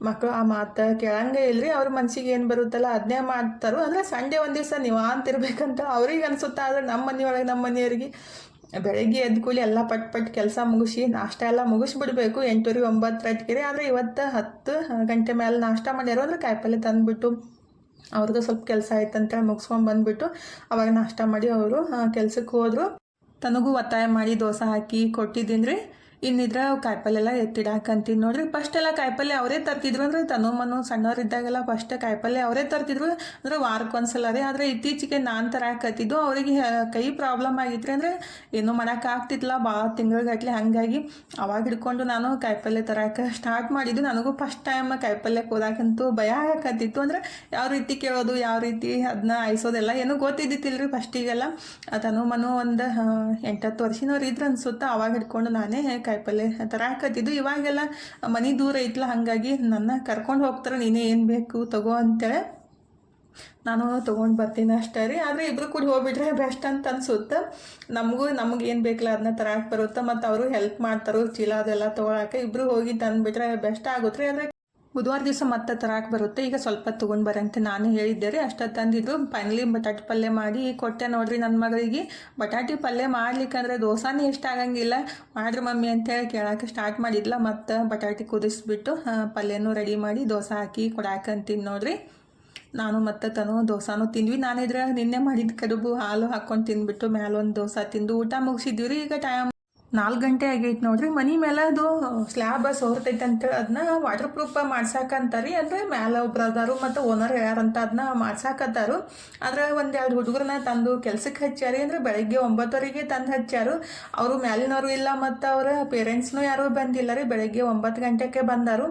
Speaker 1: ಮಕ್ಕಳು ಆ ಮಾತು ಕೇಳಂಗೆ ಇಲ್ರಿ. ಅವ್ರ ಮನ್ಸಿಗೆ ಏನು ಬರುತ್ತಲ್ಲ ಅದನ್ನೇ ಮಾಡ್ತಾರೋ. ಅಂದರೆ ಸಂಡೆ ಒಂದು ದಿವಸ ನಿವಾಂತ ಇರ್ಬೇಕಂತ ಅವ್ರಿಗೆ ಅನ್ಸುತ್ತೆ ಆದರೆ ನಮ್ಮ ಮನೆಯೊಳಗೆ ನಮ್ಮ ಮನೆಯವ್ರಿಗೆ ಬೆಳಗ್ಗೆ ಎದ್ದ ಕೂಲಿ ಎಲ್ಲ ಪಟ್ ಪಟ್ ಕೆಲಸ ಮುಗಿಸಿ ನಾಷ್ಟ ಎಲ್ಲ ಮುಗಿಸ್ಬಿಡ್ಬೇಕು. ಎಂಟೂವರೆ ಒಂಬತ್ತರಟ್ಟಿಗೆ ಆದರೆ ಇವತ್ತು ಹತ್ತು ಗಂಟೆ ಮೇಲೆ ನಾಷ್ಟ ಮಾಡ್ಯಾರು. ಅಂದ್ರೆ ಕಾಯಿಪಲ್ಲೆ ತಂದುಬಿಟ್ಟು ಅವ್ರದ್ದು ಸ್ವಲ್ಪ ಕೆಲಸ ಆಯ್ತು ಅಂತೇಳಿ ಮುಗಿಸ್ಕೊಂಡು ಬಂದುಬಿಟ್ಟು ಅವಾಗ ನಾಷ್ಟ ಮಾಡಿ ಅವರು ಕೆಲಸಕ್ಕೆ ಹೋದರು. ತನಗೂ ಒತ್ತಾಯ ಮಾಡಿ ದೋಸೆ ಹಾಕಿ ಕೊಟ್ಟಿದ್ದೀನಿ ರೀ. ಇನ್ನಿದ್ರೆ ಕಾಯಿಪಲ್ಲೆ ಎಲ್ಲ ಎತ್ತಿಡಾಕಂತೀನಿ. ನೋಡ್ರಿ ಫಸ್ಟ್ ಎಲ್ಲ ಕಾಯಿಪಲ್ಲೆ ಅವರೇ ತರ್ತಿದ್ರು ಅಂದ್ರೆ ತನು ಮನು ಸಣ್ಣವರಿದ್ದಾಗೆಲ್ಲ ಫಸ್ಟ್ ಕಾಯಿಪಲ್ಲೆ ಅವರೇ ತರ್ತಿದ್ರು ಅಂದ್ರೆ ವಾರಕ್ಕೊಂದ್ಸಲ ರೀ. ಆದರೆ ಇತ್ತೀಚೆಗೆ ನಾನು ತರಾಕತ್ತಿದ್ದು ಅವರಿಗೆ ಕೈ ಪ್ರಾಬ್ಲಮ್ ಆಗಿತ್ತು ಅಂದರೆ ಏನೂ ಮಾಡೋಕ್ಕಾಗ್ತಿದ್ದಿಲ್ಲ ಭಾಳ ತಿಂಗಳಿಗಟ್ಲೆ ಹಾಗಾಗಿ ಅವಾಗ ಹಿಡ್ಕೊಂಡು ನಾನು ಕಾಯಿಪಲ್ಲೆ ತರಕ್ಕೆ ಸ್ಟಾರ್ಟ್ ಮಾಡಿದ್ದು. ನನಗೂ ಫಸ್ಟ್ ಟೈಮ್ ಕಾಯಿಪಲ್ಲೆ ಹೋದಾಕಂತೂ ಭಯ ಆಗಕತ್ತಿತ್ತು. ಅಂದರೆ ಯಾವ ರೀತಿ ಕೇಳೋದು, ಯಾವ ರೀತಿ ಅದನ್ನ ಐಸೋದೆಲ್ಲ ಏನೂ ಗೊತ್ತಿದ್ದಿತ್ತಿಲ್ರಿ ಫಸ್ಟಿಗೆಲ್ಲ ತನು ಮನು ಒಂದು ಎಂಟತ್ತು ವರ್ಷನವ್ರು ಇದ್ರು ಅನ್ಸುತ್ತೆ, ಅವಾಗ ಹಿಡ್ಕೊಂಡು ನಾನೇ ಕಾಯಿಪಲ್ಲೆ ಹಾಕತ್ತಿದ್ದು ಇವಾಗೆಲ್ಲ ಮನೆ ದೂರ ಐತ್ಲ ಹಾಗಾಗಿ ನನ್ನ ಕರ್ಕೊಂಡು ಹೋಗ್ತಾರೆ, ನೀನೇ ಏನು ಬೇಕು ತಗೋ ಅಂತೇಳಿ ನಾನು ತೊಗೊಂಡು ಬರ್ತೀನಿ ಅಷ್ಟೇ ರೀ. ಆದರೆ ಇಬ್ಬರು ಕೂಡ ಹೋಗ್ಬಿಟ್ರೆ ಬೆಸ್ಟ್ ಅಂತ ಅನ್ಸುತ್ತೆ. ನಮಗೂ ನಮ್ಗೆ ಏನು ಬೇಕಲ್ಲ ಅದನ್ನ ತರಕ್ಕೆ ಬರುತ್ತೆ, ಮತ್ತು ಅವರು ಹೆಲ್ಪ್ ಮಾಡ್ತಾರೋ, ಚೀಲ ಅದೆಲ್ಲ ತೊಗೊಳಕ್ಕೆ. ಇಬ್ಬರು ಹೋಗಿ ತಂದುಬಿಟ್ರೆ ಬೆಸ್ಟ್ ಆಗುತ್ತೆ ರೀ. ಆದರೆ ಬುಧವಾರ ದಿವಸ ಮತ್ತೆ ತರಕ್ಕೆ ಬರುತ್ತೆ. ಈಗ ಸ್ವಲ್ಪ ತೊಗೊಂಡು ಬರಂತೆ. ನಾನು ಹೇಳಿದ್ದೆ ರೀ ಅಷ್ಟ ತಂದಿದ್ದು. ಫೈನಲಿ ಬಟಾಟೆ ಪಲ್ಯ ಮಾಡಿ ಕೊಟ್ಟೆ ನೋಡ್ರಿ ನನ್ನ ಮಗಳಿಗೆ. ಬಟಾಟೆ ಪಲ್ಯ ಮಾಡ್ಲಿಕ್ಕಂದ್ರೆ ದೋಸಾನೇ ಇಷ್ಟ ಆಗಂಗಿಲ್ಲ. ಮಾಡ್ರಿ ಮಮ್ಮಿ ಅಂತೇಳಿ ಕೇಳಕ್ಕೆ ಸ್ಟಾರ್ಟ್ ಮಾಡಿದ್ಲ. ಮತ್ತು ಬಟಾಟೆ ಕುದಿಸ್ಬಿಟ್ಟು ಪಲ್ಯನೂ ರೆಡಿ ಮಾಡಿ ದೋಸೆ ಹಾಕಿ ಕೊಡಾಕಂತೀನಿ ನೋಡ್ರಿ. ನಾನು ಮತ್ತೆ ತನು ದೋಸಾನು ತಿಂದ್ವಿ. ನಾನಿದ್ರೆ ನಿನ್ನೆ ಮಾಡಿದ ಕಡುಬು ಹಾಲು ಹಾಕ್ಕೊಂಡು ತಿಂದ್ಬಿಟ್ಟು ಮ್ಯಾಲೊಂದು ದೋಸೆ ತಿಂದು ಊಟ ಮುಗಿಸಿದ್ವಿ ರೀ. ಈಗ ಟೈಮ್ ನಾಲ್ಕು ಗಂಟೆ ಆಗೈತೆ ನೋಡ್ರಿ. ಮನೆ ಮೇಲೆ ಅದು ಸ್ಲ್ಯಾಬ್ ಸೋರ್ತೈತೆ ಅಂತೇಳಿ ಅದನ್ನ ವಾಟರ್ ಪ್ರೂಫ್ ಮಾಡ್ಸಾಕಂತಾರಿ ಅಂದ್ರೆ ಮ್ಯಾಲೆ ಒಬ್ರು ಅದಾರು ಮತ್ತು ಓನರ್ ಹೇಳ್ಯಾರಂತ ಅದನ್ನ ಮಾಡ್ಸಾಕತ್ತಾರು ಆದ್ರೆ ಒಂದೆರಡು ಹುಡುಗರನ್ನ ತಂದು ಕೆಲ್ಸಕ್ಕೆ ಹಚ್ಚಾರಿ ಅಂದ್ರೆ ಬೆಳಗ್ಗೆ ಒಂಬತ್ತುವರೆಗೆ ತಂದು ಹಚ್ಚಾರು ಅವರು ಮ್ಯಾಲಿನವರು ಇಲ್ಲ ಮತ್ತು ಅವರ ಪೇರೆಂಟ್ಸ್ನು ಯಾರೂ ಬಂದಿಲ್ಲ ರೀ. ಬೆಳಗ್ಗೆ ಒಂಬತ್ತು ಗಂಟೆಗೆ ಬಂದಾರು.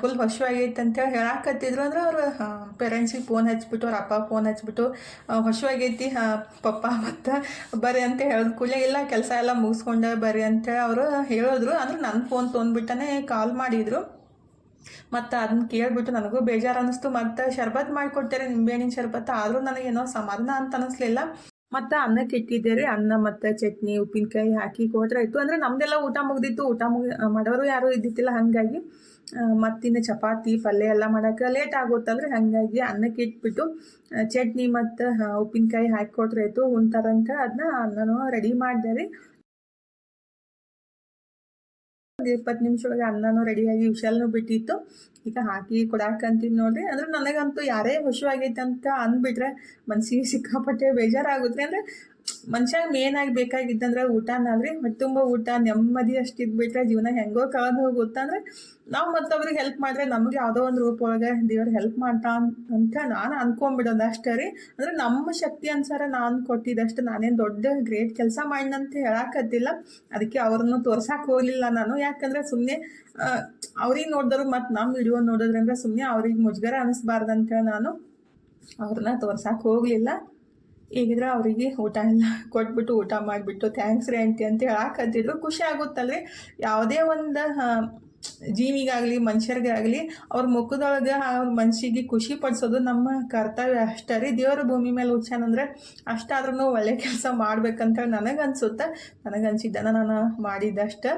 Speaker 1: ಫುಲ್ ಹಶು ಆಗೈತೆ ಅಂತೇಳಿ ಹೇಳಾಕತ್ತಿದ್ರು. ಅಂದ್ರೆ ಅವ್ರ ಪೇರೆಂಟ್ಸಿಗೆ ಫೋನ್ ಹಚ್ಬಿಟ್ಟು, ಅವ್ರ ಅಪ್ಪ ಫೋನ್ ಹಚ್ಬಿಟ್ಟು ಹಶು ಆಗೈತಿ ಪಪ್ಪ ಮತ್ತು ಬರ್ರಿ ಅಂತ ಹೇಳಿದ ಕೂಡಲೇ ಇಲ್ಲ. ಕೆಲಸ ಎಲ್ಲ ಮುಗಿಸ್ಕೊಂಡೆ ಬರ್ರಿ ಅಂತೇಳಿ ಅವರು ಹೇಳಿದ್ರು. ಅಂದ್ರೆ ನನ್ನ ಫೋನ್ ತೊಗೊಂಡ್ಬಿಟ್ಟನೆ ಕಾಲ್ ಮಾಡಿದ್ರು. ಮತ್ತು ಅದನ್ನ ಕೇಳಿಬಿಟ್ಟು ನನಗೂ ಬೇಜಾರು ಅನ್ನಿಸ್ತು ಮತ್ತು ಶರ್ಬತ್ ಮಾಡಿಕೊಡ್ತಾರೆ ನಿಂಬೆಹಣ್ಣಿನ ಶರ್ಬತ್. ಆದರೂ ನನಗೇನೋ ಸಮಾಧಾನ ಅಂತ ಅನ್ನಿಸ್ಲಿಲ್ಲ ಮತ್ತು ಅನ್ನಕ್ಕೆ ಇಟ್ಟಿದ್ದೆ ರೀ ಅನ್ನ ಮತ್ತು ಚಟ್ನಿ, ಉಪ್ಪಿನಕಾಯಿ ಹಾಕಿ ಕೊಟ್ರೆ ಇತ್ತು ಅಂದರೆ ನಮ್ಮದೆಲ್ಲ ಊಟ ಮುಗ್ದಿತ್ತು. ಊಟ ಮುಗಿ ಮಾಡೋರು ಯಾರು ಇದ್ದಿತ್ತಿಲ್ಲ ಹಾಗಾಗಿ. ಮತ್ತಿನ್ನು ಚಪಾತಿ, ಪಲ್ಯ ಎಲ್ಲ ಮಾಡೋಕೆ ಲೇಟ್ ಆಗುತ್ತಂದ್ರೆ ಹಾಗಾಗಿ ಅನ್ನಕ್ಕೆ ಇಟ್ಬಿಟ್ಟು ಚಟ್ನಿ ಮತ್ತು ಉಪ್ಪಿನಕಾಯಿ ಹಾಕಿ ಕೊಟ್ರೆ ಆಯಿತು. ಉಣ್ತಾರಂತ ಅದನ್ನ ಅನ್ನನೂ ರೆಡಿ ಮಾಡಿದೆ ರೀ. ಒಂದು ಇಪ್ಪತ್ತು ನಿಮಿಷದೊಳಗೆ ಅನ್ನನೂ ರೆಡಿಯಾಗಿ ವಿಶಾಲನು ಬಿಟ್ಟಿತ್ತು. ಈಗ ಹಾಕಿ ಕೊಡಾಕಂತೀನಿ ನೋಡ್ರಿ. ಅಂದ್ರೆ ನನಗಂತೂ ಯಾರೇ ಹುಷು ಆಗೈತೆ ಅಂತ ಅಂದ್ಬಿಟ್ರೆ ಮನ್ಸಿಗೆ ಸಿಕ್ಕಾಪಟ್ಟೆ ಬೇಜಾರಾಗುತ್ತೆ. ಅಂದರೆ ಮನುಷ್ಯ ಮೇನ್ ಆಗಿ ಬೇಕಾಗಿದ್ದಂದ್ರೆ ಊಟನಾದ್ರಿ ಹೊಟ್ಟೆ ತುಂಬ ಊಟ ನೆಮ್ಮದಿ ಅಷ್ಟು ಇದ್ಬಿಟ್ರೆ ಜೀವನ ಹೆಂಗೋ ಕಳೆದು ಹೋಗುತ್ತೆ ಅಂದ್ರೆ ನಾವು ಮತ್ತೊಬ್ರಿಗೆ ಹೆಲ್ಪ್ ಮಾಡಿದ್ರೆ ನಮಗೆ ಯಾವುದೋ ಒಂದು ರೂಪ ಒಳಗೆ ದೇವ್ರು ಹೆಲ್ಪ್ ಮಾಡ್ತಾ ಅಂತ ನಾನು ಅನ್ಕೊಂಬಿಡೋದು ಅಷ್ಟೇ ರೀ. ಅಂದ್ರೆ ನಮ್ಮ ಶಕ್ತಿ ಅನುಸಾರ ನಾನು ಕೊಟ್ಟಿದ್ದಷ್ಟು ನಾನೇನು ದೊಡ್ಡ ಗ್ರೇಟ್ ಕೆಲಸ ಮಾಡಿದಂತ ಹೇಳಾಕತ್ತಿಲ್ಲ. ಅದಕ್ಕೆ ಅವ್ರನ್ನು ತೋರ್ಸಕ್ಕೆ ಹೋಗಲಿಲ್ಲ ನಾನು. ಯಾಕಂದ್ರೆ ಸುಮ್ಮನೆ ಅವ್ರಿಗೆ ನೋಡಿದ್ರು ಮತ್ತು ನಮ್ಮ ವಿಡಿಯೋ ನೋಡಿದ್ರಂದ್ರೆ ಸುಮ್ಮನೆ ಅವ್ರಿಗೆ ಮುಜುಗರ ಅನಿಸ್ಬಾರ್ದಂತ ನಾನು ಅವ್ರನ್ನ ತೋರ್ಸಕ್ಕೆ ಹೋಗಲಿಲ್ಲ. ಈಗಿದ್ರೆ ಅವರಿಗೆ ಊಟ ಎಲ್ಲ ಕೊಟ್ಬಿಟ್ಟು ಊಟ ಮಾಡಿಬಿಟ್ಟು ಥ್ಯಾಂಕ್ಸ್ ರೀ ಆಂಟಿ ಅಂತ ಹೇಳಾಕತ್ತಿದ್ರು ಖುಷಿ ಆಗುತ್ತಲ್ರಿ. ಯಾವುದೇ ಒಂದು ಜೀವಿಗಾಗಲಿ, ಮನುಷ್ಯರಿಗಾಗಲಿ ಅವ್ರ ಮುಖದೊಳಗೆ ಅವ್ರ ಮನ್ಸಿಗೆ ಖುಷಿ ಪಡಿಸೋದು ನಮ್ಮ ಕರ್ತವ್ಯ ಅಷ್ಟೇ ರೀ. ದೇವ್ರ ಭೂಮಿ ಮೇಲೆ ಉಚ್ಚಾನಂದ್ರೆ ಅಷ್ಟಾದ್ರೂ ಒಳ್ಳೆ ಕೆಲಸ ಮಾಡ್ಬೇಕಂತೇಳಿ ನನಗನ್ಸುತ್ತೆ. ನನಗನ್ಸಿದ್ದನ ನಾನು ಮಾಡಿದ್ದಷ್ಟೆ.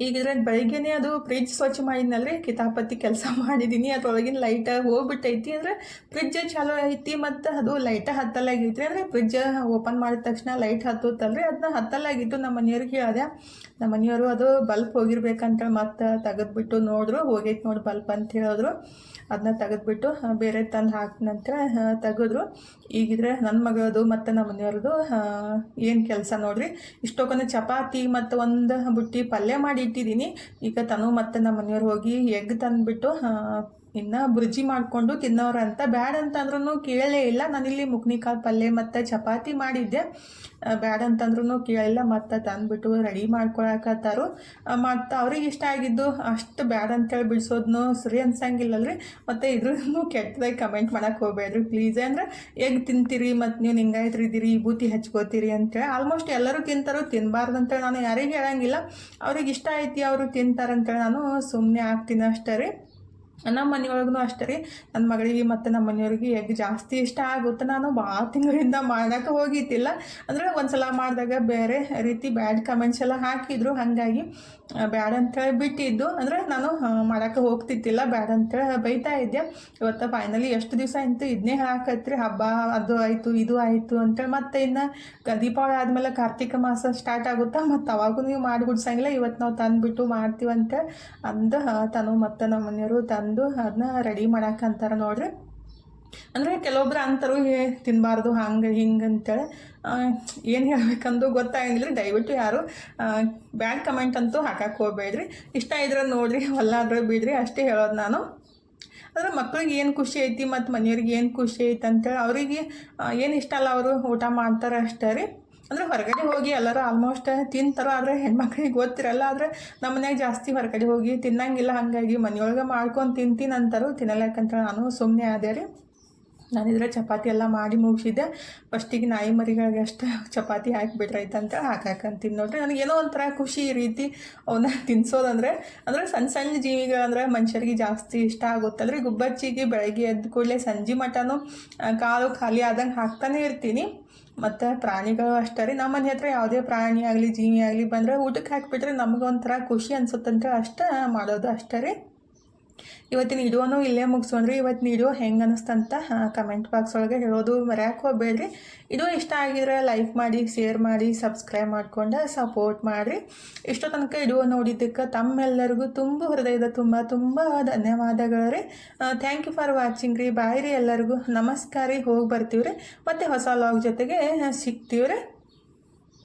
Speaker 1: ಈಗಿದ್ರೆ ಬೆಳಿಗ್ಗೆನೇ ಅದು ಫ್ರಿಜ್ ಸ್ವಚ್ಛ ಮಾಡಿದ್ನಲ್ರಿ? ಕಿತಾಪತಿ ಕೆಲಸ <laughs> ಮಾಡಿದ್ದೀನಿ ಅದ್ರೊಳಗಿನ ಲೈಟ್ ಹೋಗ್ಬಿಟ್ಟೈತಿ ಅಂದರೆ ಫ್ರಿಜ್ ಚಾಲೂ ಐತಿ ಮತ್ತು ಅದು ಲೈಟ ಹತ್ತಲಾಗೈತಿ ಅಂದರೆ ಫ್ರಿಜ್ ಓಪನ್ ಮಾಡಿದ ತಕ್ಷಣ ಲೈಟ್ ಹತ್ತುತ್ತಲ್ರಿ. ಅದನ್ನ ಹತ್ತಲಾಗಿತ್ತು ನಮ್ಮ ಮನೆಯವ್ರಿಗೆ ಹೇಳಿದೆ. ನಮ್ಮ ಮನೆಯವರು ಅದು ಬಲ್ಪ್ ಹೋಗಿರ್ಬೇಕಂತ ಮತ್ತೆ ತೆಗೆದ್ಬಿಟ್ಟು ನೋಡಿದ್ರು. ಹೋಗೈತೆ ನೋಡಿ ಬಲ್ಪ್ ಅಂತ ಹೇಳಿದ್ರು. ಅದನ್ನ ತೆಗೆದ್ಬಿಟ್ಟು ಬೇರೆ ತಂದು ಹಾಕಿನಂತರ ತೆಗೆದ್ರು. ಈಗಿದ್ರೆ ನನ್ನ ಮಗಳದು ಮತ್ತು ನಮ್ಮ ಮನೆಯವ್ರದ್ದು ಏನು ಕೆಲಸ ನೋಡ್ರಿ? ಇಷ್ಟೊಂದು ಚಪಾತಿ ಮತ್ತು ಒಂದು ಬುಟ್ಟಿ ಪಲ್ಯ ಮಾಡಿ ಇಟ್ಟಿದ್ದೀನಿ. ಈಗ ತನು ಮತ್ತೆ ನಮ್ಮ ಮನೆಯವ್ರು ಹೋಗಿ ಎಗ್ ತಂದುಬಿಟ್ಟು ಇನ್ನು ಬುರ್ಜಿ ಮಾಡಿಕೊಂಡು ತಿನ್ನೋರು ಅಂತ ಬ್ಯಾಡ ಅಂತಂದ್ರೂ ಕೇಳಲೇ ಇಲ್ಲ. ನಾನಿಲ್ಲಿ ಮುಕ್ನಿಕಾಯಿ ಪಲ್ಯ ಮತ್ತು ಚಪಾತಿ ಮಾಡಿದ್ದೆ. ಬ್ಯಾಡ್ ಅಂತಂದ್ರೂ ಕೇಳಿಲ್ಲ. ಮತ್ತು ತಂದುಬಿಟ್ಟು ರೆಡಿ ಮಾಡ್ಕೊಳಕತ್ತಾರು. ಮತ್ತು ಅವ್ರಿಗೆ ಇಷ್ಟ ಆಗಿದ್ದು ಅಷ್ಟು ಬ್ಯಾಡ ಅಂತೇಳಿ ಬಿಡಿಸೋದ್ನು ಸರಿ ಅನ್ಸಂಗಿಲ್ಲಲ್ರಿ. ಮತ್ತು ಇದ್ರೂ ಕೆಟ್ಟದಾಗಿ ಕಮೆಂಟ್ ಮಾಡೋಕೆ ಹೋಗ್ಬೇಡ್ರಿ. ಪ್ಲೀಸ್ ಅಂದ್ರೆ ಹೇಗೆ ತಿಂತೀರಿ ಮತ್ತು ನೀವು ನಿಂಗಾಯ್ತಿದ್ದೀರಿ ವಿಭೂತಿ ಹಚ್ಕೋತೀರಿ ಅಂತೇಳಿ. ಆಲ್ಮೋಸ್ಟ್ ಎಲ್ಲರೂ ತಿಂತಾರೋ ತಿನ್ನಬಾರ್ದು ಅಂತೇಳಿ ನಾನು ಯಾರಿಗೂ ಹೇಳಂಗಿಲ್ಲ. ಅವ್ರಿಗೆ ಇಷ್ಟ ಐತಿ ಅವರು ತಿಂತಾರಂತೇಳಿ ನಾನು ಸುಮ್ಮನೆ ಆಗ್ತೀನಿ ಅಷ್ಟೇ ರೀ. ನಮ್ಮ ಮನೆಯೊಳಗೂ ಅಷ್ಟೇ ರೀ. ನನ್ನ ಮಗಳಿಗೆ ಮತ್ತು ನಮ್ಮ ಮನೆಯವ್ರಿಗೆ ಎಗ್ ಜಾಸ್ತಿ ಇಷ್ಟ ಆಗುತ್ತೆ. ನಾನು ಭಾಳ ತಿಂಗಳಿಂದ ಮಾಡೋಕೆ ಹೋಗಿದ್ದಿಲ್ಲ. ಅಂದರೆ ಒಂದ್ಸಲ ಮಾಡಿದಾಗ ಬೇರೆ ರೀತಿ ಬ್ಯಾಡ್ ಕಮೆಂಟ್ಸ್ ಎಲ್ಲ ಹಾಕಿದ್ರು. ಹಾಗಾಗಿ ಬ್ಯಾಡ ಅಂತೇಳಿ ಬಿಟ್ಟಿದ್ದು. ಅಂದರೆ ನಾನು ಮಾಡೋಕೆ ಹೋಗ್ತಿದ್ದಿಲ್ಲ. ಬ್ಯಾಡ ಅಂತೇಳಿ ಬೈತಾ ಇದ್ದೆ. ಇವತ್ತು ಫೈನಲಿ ಎಷ್ಟು ದಿವಸ ಆಯಿತು? ಇದನ್ನೇ ಹಾಕತ್ರಿ. ಹಬ್ಬ, ಅದು ಆಯಿತು, ಇದು ಆಯಿತು ಅಂತೇಳಿ ಮತ್ತೆ ಇನ್ನು ದೀಪಾವಳಿ ಆದಮೇಲೆ ಕಾರ್ತಿಕ ಮಾಸ ಸ್ಟಾರ್ಟ್ ಆಗುತ್ತಾ? ಮತ್ತು ಅವಾಗೂ ನೀವು ಮಾಡಿಬಿಡ್ಸಂಗಿಲ್ಲ. ಇವತ್ತು ನಾವು ತಂದುಬಿಟ್ಟು ಮಾಡ್ತೀವಂತೇಳಿ ಅಂದು ತನು ಮತ್ತು ನಮ್ಮ ಮನೆಯವರು ತಂದು ಅದನ್ನ ರೆಡಿ ಮಾಡಾಕಂತಾರ ನೋಡ್ರಿ. ಅಂದರೆ ಕೆಲವೊಬ್ರು ಅಂತಾರು ಏ ತಿನ್ನಬಾರ್ದು ಹಂಗೆ, ಹಿಂಗೆ ಅಂತೇಳಿ. ಏನು ಹೇಳ್ಬೇಕಂದು ಗೊತ್ತಾಗಿಲ್ಲ. ದಯವಿಟ್ಟು ಯಾರು ಬ್ಯಾಡ್ ಕಮೆಂಟ್ ಅಂತೂ ಹಾಕಕ್ಕೆ ಹೋಗ್ಬೇಡ್ರಿ. ಇಷ್ಟ ಇದ್ರೆ ನೋಡಿರಿ, ಹೊಲ್ಲಾದ್ರೆ ಬಿಡ್ರಿ, ಅಷ್ಟೇ ಹೇಳೋದು ನಾನು. ಅಂದ್ರೆ ಮಕ್ಳಿಗೆ ಏನು ಖುಷಿ ಐತಿ ಮತ್ತು ಮನೆಯವ್ರಿಗೆ ಏನು ಖುಷಿ ಐತಿ ಅಂತೇಳಿ ಅವರಿಗೆ ಏನು ಇಷ್ಟ ಅಲ್ಲ ಅವರು ಊಟ ಮಾಡ್ತಾರೆ ಅಷ್ಟೇ ರೀ. ಅಂದ್ರೆ ಹೊರಗಡೆ ಹೋಗಿ ಎಲ್ಲರೂ ಆಲ್ಮೋಸ್ಟ್ ತಿಂತಾರ ಆದರೆ ಹೆಣ್ಮಕ್ಳಿಗೆ ಗೊತ್ತಿರಲ್ಲ, ಆದರೆ ನಮ್ಮ ಮನ್ಯಾಗ ಜಾಸ್ತಿ ಹೊರಗಡೆ ಹೋಗಿ ತಿನ್ನಂಗಿಲ್ಲ, ಹಾಗಾಗಿ ಮನೆಯೊಳಗೆ ಮಾಡ್ಕೊಂಡು ತಿಂತೀನಿ ಅಂತಾರು ತಿನ್ನಲ್ಲ ಯಾಕಂತ ನಾನು ಸುಮ್ಮನೆ ಆದೆ ರೀ. ನಾನಿದ್ರೆ ಚಪಾತಿ ಎಲ್ಲ ಮಾಡಿ ಮುಗಿಸಿದ್ದೆ. ಫಸ್ಟಿಗೆ ನಾಯಿ ಮರಿಗಳಿಗೆ ಅಷ್ಟು ಚಪಾತಿ ಹಾಕಿಬಿಟ್ರೈತಂತ ಹಾಕಾಕಂತೀನಿ ನೋಡ್ರಿ. ನನಗೆ ಏನೋ ಒಂಥರ ಖುಷಿ ಈ ರೀತಿ ಅವನ್ನ ತಿನ್ಸೋದಂದ್ರೆ, ಅಂದರೆ ಸಣ್ಣ ಸಣ್ಣ ಜೀವಿಗಳಂದ್ರೆ ಮನುಷ್ಯರಿಗೆ ಜಾಸ್ತಿ ಇಷ್ಟ ಆಗುತ್ತಲ್ರಿ ಗುಬ್ಬಚ್ಚಿಗೆ ಬೆಳಗ್ಗೆ ಎದ್ದ ಕೂಡಲೇ ಸಂಜೆ ಮಟನೂ ಕಾಲು ಖಾಲಿ ಆದಂಗೆ ಹಾಕ್ತಾನೆ ಇರ್ತೀನಿ. ಮತ್ತು ಪ್ರಾಣಿಗಳು ಅಷ್ಟೇ ರೀ. ನಮ್ಮ ಮನೆ ಹತ್ರ ಯಾವುದೇ ಪ್ರಾಣಿ ಆಗಲಿ, ಜೀವಿ ಆಗಲಿ ಬಂದರೆ ಊಟಕ್ಕೆ ಹಾಕಿಬಿಟ್ರೆ ನಮಗೊಂಥರ ಖುಷಿ ಅನ್ಸುತ್ತಂತ. ಅಷ್ಟೇ ಮಾಡೋದು ಅಷ್ಟೇ ರೀ. ಇವತ್ತಿನ ವಿಡಿಯೋನು ಇಲ್ಲೇ ಮುಗಿಸೋಣ್ರಿ ಇವತ್ತಿನ ವಿಡಿಯೋ ಹೆಂಗೆ ಅನ್ನಿಸ್ತಂತ ಕಮೆಂಟ್ ಬಾಕ್ಸ್ ಒಳಗೆ ಹೇಳೋದು ಮರ್ಯಾಕೆ ಹೋಗ್ಬೇಡ್ರಿ. ಇದು ಇಷ್ಟ ಆಗಿದ್ರೆ ಲೈಕ್ ಮಾಡಿ ಶೇರ್ ಮಾಡಿ ಸಬ್ಸ್ಕ್ರೈಬ್ ಮಾಡಿಕೊಂಡು ಸಪೋರ್ಟ್ ಮಾಡಿರಿ. ಇಷ್ಟೋ ತನಕ ವಿಡಿಯೋ ನೋಡಿದ್ದಕ್ಕೆ ತಮ್ಮೆಲ್ಲರಿಗೂ ತುಂಬ ಹೃದಯದ ತುಂಬ ತುಂಬ ಧನ್ಯವಾದಗಳು ರೀ ಥ್ಯಾಂಕ್ ಯು ಫಾರ್ ವಾಚಿಂಗ್ ರೀ. ಬಾಯ್ ರೀ ಎಲ್ಲರಿಗೂ. ನಮಸ್ಕಾರ ರೀ. ಹೋಗಿ ಬರ್ತೀವಿ ರೀ ಮತ್ತು ಹೊಸ ಲಾಗ್ ಜೊತೆಗೆ ಸಿಗ್ತೀವಿ ರೀ